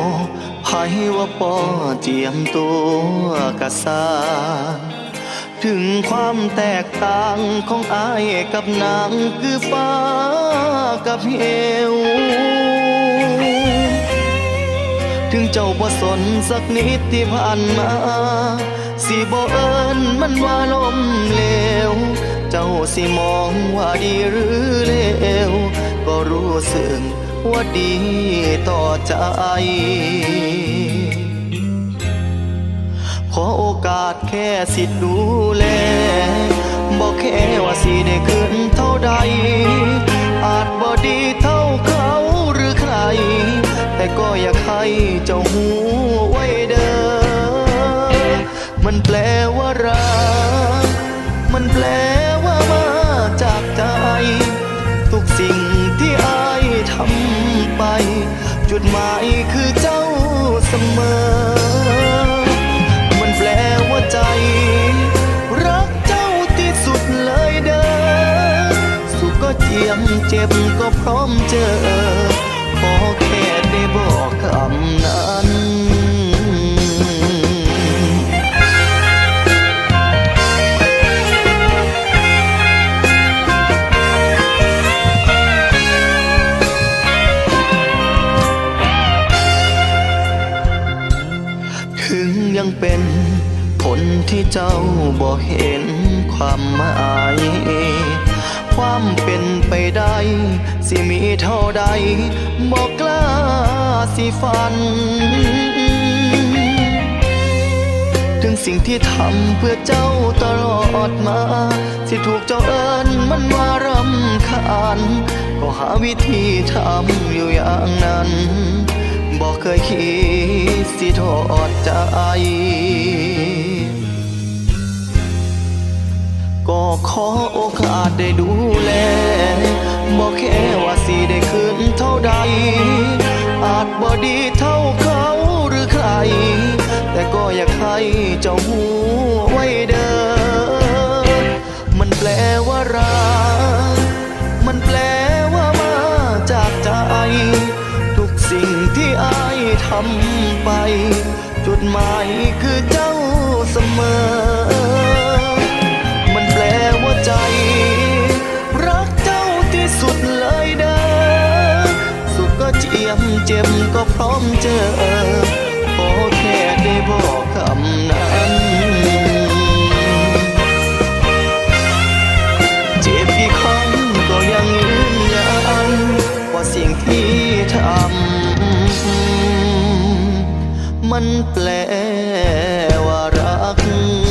โง่ไผว่าปอเจียมตัวกะสร้าถึงความแตกต่างของอายกับนางคือฟ้ากับเหว ถึงเจ้าบ่สนสักนิดที่ผ่านมา สิบ่เอิญมันว่าลมเลว เจ้าสิมองว่าดีหรือเลว ก็รู้สึก ว่าดีต่อใจ ขอโอกาสแค่สิทธิ์ดูแล บอกแค่ว่าสิได้ขึ้นเท่าใด อาจบ่ดีเท่าเขาหรือใคร แต่ก็อยากให้เจ้าหูไว้เด้อ มันแปลว่ารัก มันแปล มอ มันแปลว่าใจ รักเจ้าที่สุดเลยเด้อ สุขก็เจียมเจ็บก็พร้อมเจอ ขอแค่ได้บอกคำ ยังเป็นคนที่เจ้าบ่เห็นความหมาย ความเป็นไปได้ สิมีเท่าใดบอกกล้าสิฝัน ถึงสิ่งที่ทำเพื่อเจ้าตลอดมา สิถูกเจ้าเอิญมันวารำคาญก็หาวิธีทำอยู่อย่างนั้น บอกเคยคิดสิทอดใจ ก็ขอโอกาสได้ดูแลบอกแค่ว่าสิได้คืนเท่าใด อาจบ่ดีเท่าเขาหรือใคร แต่ก็อยากให้เจ้าหูำไป จุดหมายคือเจ้าเสมอ มันแปลว่าใจ รักเจ้าที่สุดเลยเด้อสุขก็เจียมเจ็บก็พร้อมเจอ มันแปลว่ารัก